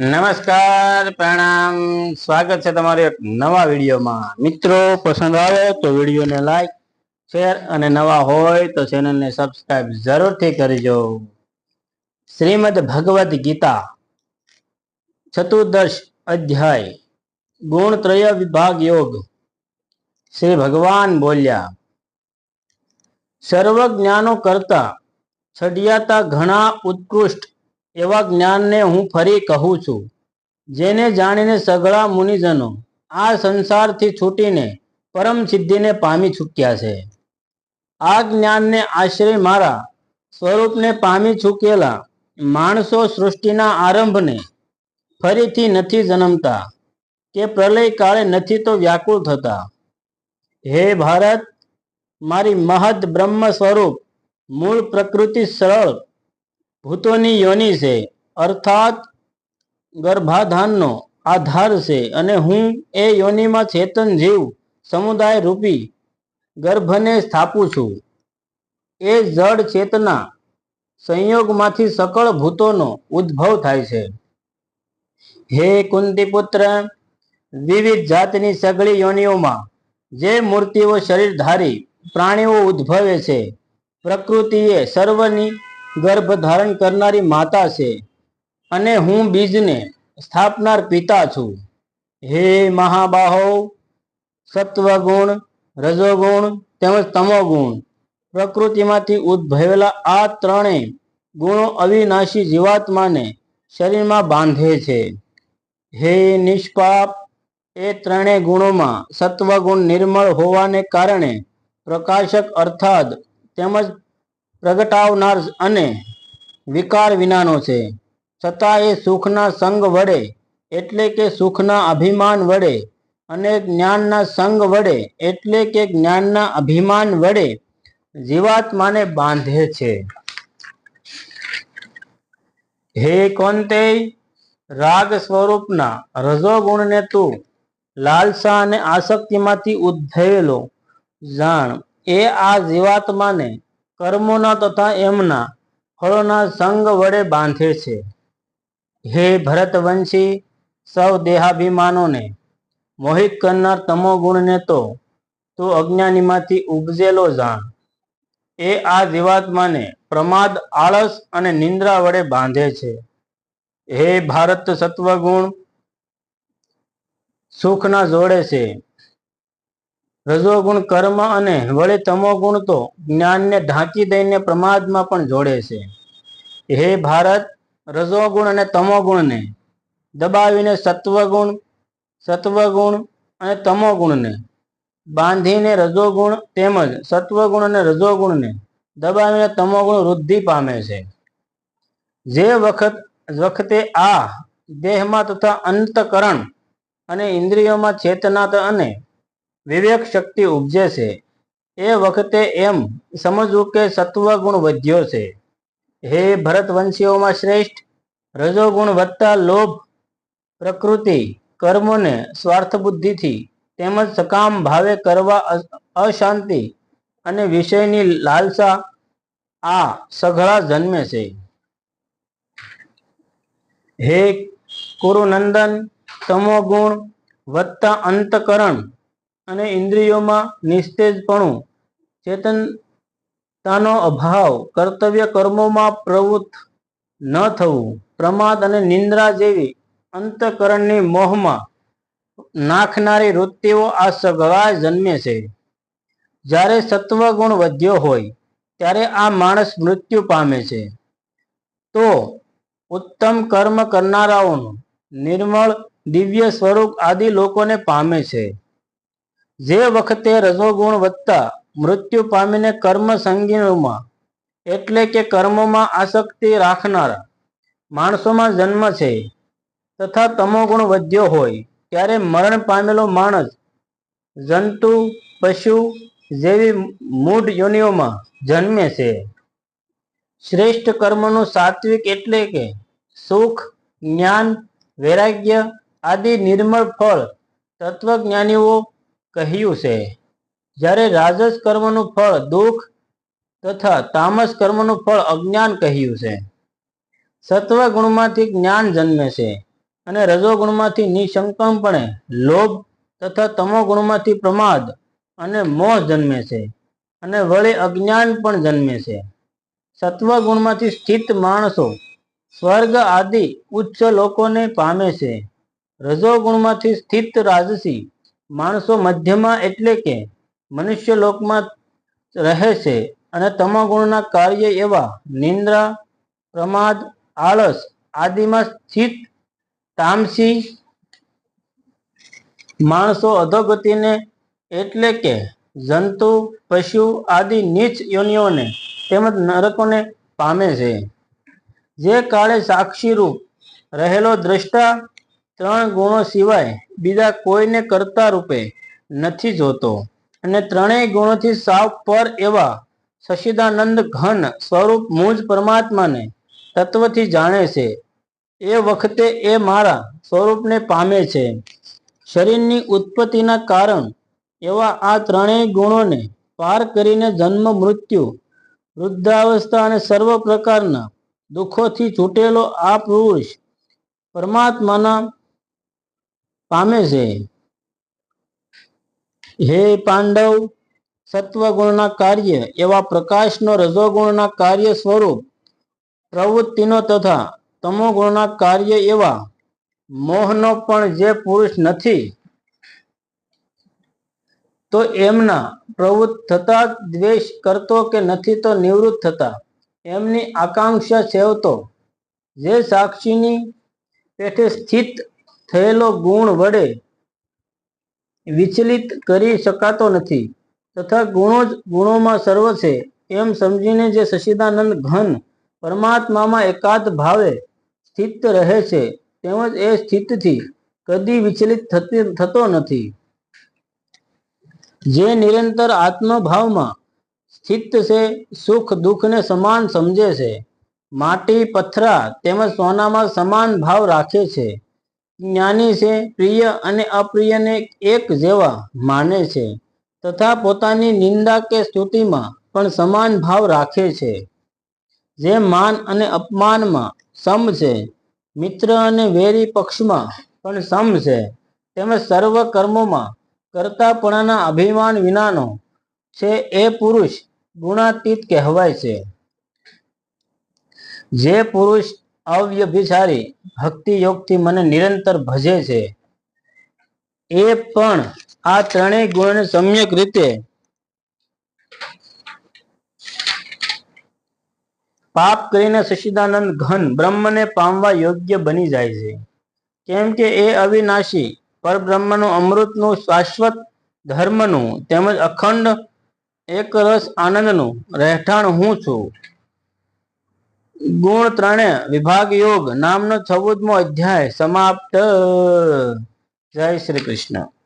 નમસ્કાર, પ્રણામ. સ્વાગત છે તમારું એક નવા વિડીયોમાં. મિત્રો, પસંદ આવે તો વિડીયોને લાઈક, શેર અને નવા હોય તો ચેનલને સબસ્ક્રાઇબ જરૂરથી કરજો. શ્રીમદ ભગવદ્ ગીતા, ચતુર્દશ અધ્યાય ગુણત્રય વિભાગ યોગ. શ્રી ભગવાન બોલ્યા સર્વ જ્ઞાનો કરતા છડિયાતા ઘણા ઉત્કૃષ્ટ એવા જ્ઞાનને હું ફરી કહું છું, જેને જાણીને સઘળા મુનિજનો આ સંસારથી છૂટીને પરમ સિદ્ધિને પામી ચૂક્યા છે. આ જ્ઞાનને આશ્રય મારા સ્વરૂપને પામી ચૂકેલા માણસો સૃષ્ટિના આરંભને ફરીથી નથી જન્મતા, કે પ્રલય કાળે નથી તો વ્યાકુળ થતા. હે ભારત, મારી મહદ બ્રહ્મ સ્વરૂપ, મૂળ પ્રકૃતિ સરળ ભૂતોની યોનિ છે, અર્થાત ગર્ભાધાનનો આધાર છે અને હું એ યોનિમાં ચેતન જીવ સમુદાય રૂપી ગર્ભને સ્થાપું છું. એ જડ ચેતના સંયોગમાંથી સકળ ભૂતોનો ઉદ્ભવ થાય છે. હે કુંતીપુત્ર, વિવિધ જાતની સગળી યોનિઓમાં જે મૂર્તિઓ શરીરધારી પ્રાણીઓ ઉદ્ભવે છે, પ્રકૃતિએ સર્વની ગર્ભ ધારણ કરનારી માતા છે અને હું બીજને સ્થાપનાર પિતા છું. હે મહાબાહો, સત્વગુણ, રજોગુણ તેમજ તમોગુણ, પ્રકૃતિમાંથી ઉદ્ભવેલા આ ત્રણેય ગુણો અવિનાશી જીવાત્માને શરીરમાં બાંધે છે. હે નિષ્પાપ, એ ત્રણેય ગુણોમાં સત્વગુણ નિર્મળ હોવાને કારણે પ્રકાશક અર્થાત તેમજ પ્રગટાવનાર અને વિકાર વિનાનો છે. છતાં એ સુખના સંગ વડે, એટલે કે સુખના અભિમાન વડે અને જ્ઞાનના સંગ વડે, એટલે કે જ્ઞાનના અભિમાન વડે જીવાત્માને બાંધે છે. હે કોંતે, રાગ સ્વરૂપના રજોગુણને તું લાલસા અને આસક્તિમાંથી ઉદ્ભવેલો. જાણ, એ આ જીવાત્માને કર્મોના તથા એમના ફળોના સંગ વડે બાંધે છે. હે ભરતવંશી, સૌ દેહાભિમાનોને, મોહિત કરનાર તમો ગુણને તો તું અજ્ઞાનીમાંથી ઉપજેલો જાણ. એ આ જીવાત્માને પ્રમાદ, આળસ અને નિંદ્રા વડે બાંધે છે. હે ભારત સત્વગુણ, સુખના જોડે છે. રજોગુણ કર્મ અને વળી તમોગુણ તો જ્ઞાનને ઢાંકી દઈને પ્રમાદમાં પણ જોડે છે. હે ભારત રજોગુણ અને તમોગુણને દબાવીને સત્વગુણ સત્વગુણ અને તમોગુણને બાંધીને રજોગુણ તેમજ સત્વગુણ અને રજોગુણને દબાવીને તમોગુણ વૃદ્ધિ પામે છે. જે વખત, વખતે આ દેહમાં તથા અંતકરણ અને ઇન્દ્રિયોમાં ચેતના અને વિવેક શક્તિ ઉપજે છે. એ વખતે એમ સમજવું કે સત્વગુણ વધ્યો છે. હે ભરતવંશીઓમાં શ્રેષ્ઠ, રજોગુણ વધતા લોભ, પ્રકૃતિ, કર્મોને સ્વાર્થ બુદ્ધિથી તેમજ સકામ ભાવે કરવા અશાંતિ અને વિષયની લાલસા આ સઘળા જન્મે છે. હે કુરુનંદન, તમોગુણ વધતા અંતકરણ અને ઇન્દ્રિયોમાં નિસ્તેજપણું, ચેતનતાનો અભાવ, કર્તવ્ય કર્મોમાં પ્રવૃત્ત ન થવું, પ્રમાદ અને નિંદ્રા જેવી અંતકરણની મોહમાં નાખનારી વૃત્તિઓ આ સઘળા જન્મે છે. જ્યારે સત્વગુણ વધ્યો હોય, ત્યારે આ માણસ મૃત્યુ પામે છે. તો ઉત્તમ કર્મ કરનારાઓનું નિર્મળ દિવ્ય સ્વરૂપ આદિ લોકોને પામે છે. જે વખતે રજોગુણ વધતા મૃત્યુ પામીને કર્મ સંગીનોમાં એટલે કે કર્મોમાં આસક્તિ રાખનારા માણસોમાં જન્મ છે, તથા તમોગુણ વધ્યો હોય, ત્યારે મરણ પામેલો માણસ જંતુ, પશુ જેવી મૂઢ યોનિઓમાં જન્મે છે. શ્રેષ્ઠ કર્મનું સાત્વિક એટલે કે સુખ, જ્ઞાન, વૈરાગ્ય આદિ નિર્મળ ફળ, તત્વજ્ઞાનીઓ કહ્યું છે. જ્યારે રાજસ કર્મનું ફળ દુઃખ તથા તામસ કર્મનું ફળ અજ્ઞાન કહ્યું છે. સત્વ ગુણમાંથી જ્ઞાન જન્મે છે અને રજો ગુણમાંથી નિશંકપણે લોભ તથા તમો ગુણમાંથી પ્રમાદ અને મોહ જન્મે છે અને વળી અજ્ઞાન પણ જન્મે છે. સત્વ ગુણમાંથી સ્થિત માણસો સ્વર્ગ આદિ ઉચ્ચ લોકોને પામે છે. રજો ગુણમાંથી સ્થિત રાજસી માણસો મધ્યમાં એટલે કે મનુષ્ય લોકમાં રહે છે અને તમોગુણના કાર્ય એવા નિંદ્રા, પ્રમાદ, આળસ આદિમાં સ્થિત તામસી માણસો અધોગતિને એટલે કે જંતુ, પશુ આદિ નીચ યોનિઓને તેમજ નરકોને પામે છે. જે કાળે સાક્ષીરૂપ રહેલો દ્રષ્ટા ત્રણ ગુણો સિવાય બીજા કોઈને કર્તા રૂપે નથી જોતો. અને ત્રણેય ગુણોથી સાવ પર એવા સશિદાનંદ ઘન સ્વરૂપ મૂજ પરમાત્માને તત્વથી જાણે છે. એ વખતે એ મારા સ્વરૂપને પામે છે. શરીરની ઉત્પત્તિના કારણ એવા આ ત્રણેય ગુણોને પાર કરીને જન્મ, મૃત્યુ, વૃદ્ધાવસ્થા અને સર્વ પ્રકારના દુઃખોથી છૂટેલો આ પુરુષ પરમાત્માના પામે છે. હે પાંડવ, સત્વગુણના કાર્ય એવા પ્રકાશનો રજોગુણના કાર્ય સ્વરૂપ, પ્રવૃત્તિનો તથા તમોગુણના કાર્ય એવા મોહનો પણ જે પુરુષ નથી. તો એમના પ્રવૃત્ત થતા દ્વેષ કરતો કે નથી તો નિવૃત્ત થતા. એમની આકાંક્ષા સેવતો, જે સાક્ષીની પેઠે સ્થિત થયેલો ગુણ વડે વિચલિત કરી શકાતો નથી. તથા ગુણો જ ગુણોમાં સર્વ છે. એમ સમજીને જે સશિદાનંદ ઘન પરમાત્મામાં એકાદ ભાવે સ્થિત રહે છે, તેમજ એ સ્થિતથી કદી વિચલિત થતી થતો નથી. જે નિરંતર આત્મભાવમાં સ્થિત છે, સુખ દુઃખને સમાન સમજે છે. માટી, પથરા તેમજ સોનામાં સમાન ભાવ રાખે છે. જ્ઞાની છે, પ્રિય અને અપ્રિયને એક જેવા માને છે, તથા પોતાની નિંદા કે સ્તુતિમાં પણ સમાન ભાવ રાખે છે. જે માન અને અપમાનમાં સમ છે, મિત્ર અને વેરી પક્ષમાં પણ સમ છે, તેમજ સર્વ કર્મોમાં કરતાપણાના અભિમાન વિનાનો છે, એ પુરુષ ગુણાતીત કહેવાય છે. જે પુરુષ અવ્યભિચારી ભક્તિ યોગથી મને નિરંતર ભજે છે. એ પણ આ ત્રણેય ગુણને સમ્યક રીતે પાપ કરીને સશિદાનંદ ઘન બ્રહ્મને પામવા યોગ્ય બની જાય છે. કેમ કે એ અવિનાશી પરબ્રહ્મનું અમૃતનું શાશ્વત ધર્મનું તેમજ અખંડ એક રસ આનંદનું રહેઠાણ હું છું. ગુણ ત્રણે વિભાગ યોગ નામનો ચૌદમો અધ્યાય સમાપ્ત. જય શ્રી કૃષ્ણ.